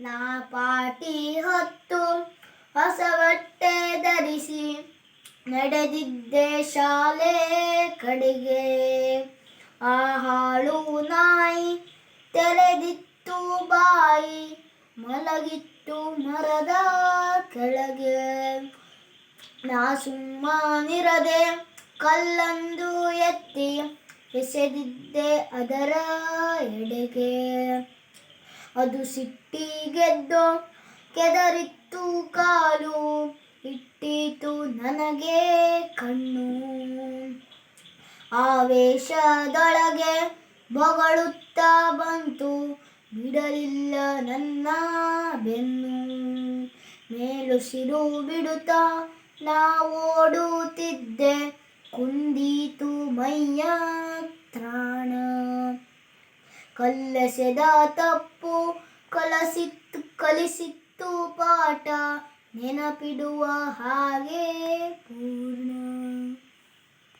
ನಾ ಪಾಟಿ ಹೊತ್ತು ಹೊಸ ಬಟ್ಟೆ ಧರಿಸಿ ನಡೆದಿದ್ದೆ ಶಾಲೆ ಕಡೆಗೆ. ಆ ಹಾಳು ನಾಯಿ ತೆರೆದಿತ್ತು ಬಾಯಿ, ಮಲಗಿತ್ತು ಮರದ ಕೆಳಗೆ. ನಾ ಸುಮ್ಮನಿರದೆ ಕಲ್ಲಂದು ಎತ್ತಿ ಎಸೆದಿದ್ದೆ ಅದರ ಎಡೆಗೆ. ಅದು ಸಿಟ್ಟಿಗೆದ್ದು ಕೆದರಿತ್ತು ಕಾಲು, ಇಟ್ಟಿತು ನನಗೆ ಕಣ್ಣು. ಆವೇಶದೊಳಗೆ ಬೊಗಳುತ್ತಾ ಬಂತು, ಬಿಡಲಿಲ್ಲ ನನ್ನ ಬೆನ್ನು. ಮೇಲುಸಿರು ಬಿಡುತ್ತಾ ನಾ ಓಡುತ್ತಿದ್ದೆ ಕುಂದೀತು ಮೈಯ ತ್ರಾಣ ಕಲ್ಲಸೆದ ತಪ್ಪು ಕಲಸಿತ್ತು ಕಲಿಸಿತ್ತು ಪಾಠ ನೆನಪಿಡುವ ಹಾಗೆ